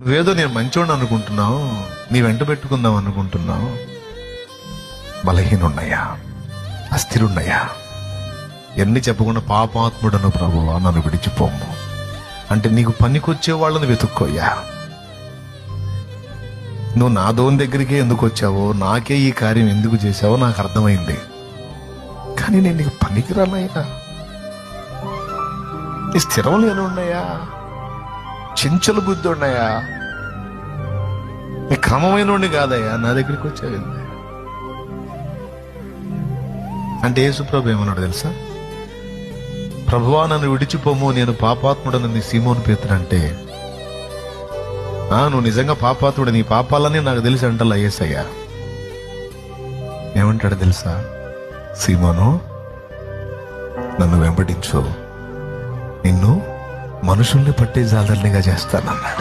నువ్వేదో నేను మంచోడు అనుకుంటున్నావు నీ వెంట పెట్టుకుందాం అనుకుంటున్నావు. బలహీనున్నయ్యా అస్థిరున్నయ్యా ఎన్ని చెప్పకుండా పాపాత్ముడను ప్రభువా నన్ను విడిచిపోము. అంటే నీకు పనికొచ్చే వాళ్ళని వెతుక్కోయ్యా. నువ్వు నా దోని దగ్గరికే ఎందుకు వచ్చావో నాకే ఈ కార్యం ఎందుకు చేశావో నాకు అర్థమైంది. కానీ నేను నీకు పనికిరానయ్యా. నీ స్థిరం లేనున్నాయా చెంచల బుద్ధి ఉన్నాయా నీ క్రమమైన కాదయ్యా నా దగ్గరికి వచ్చావింది అంటే యేసుప్రభు ఏమన్నాడు తెలుసా? ప్రభువా నన్ను విడిచిపోము నేను పాపాత్ముడని నీ సీమోను పేతుడంటే ఆ నువ్వు నిజంగా పాపాత్ముడు నీ పాపాలని నాకు తెలిసి అంటలా ఏసయ్యా. ఏమంటాడు తెలుసా? సీమోను నన్ను వెంబడించు నిన్ను మనుషుల్ని పట్టే జాలర్నిగా చేస్తానన్నా.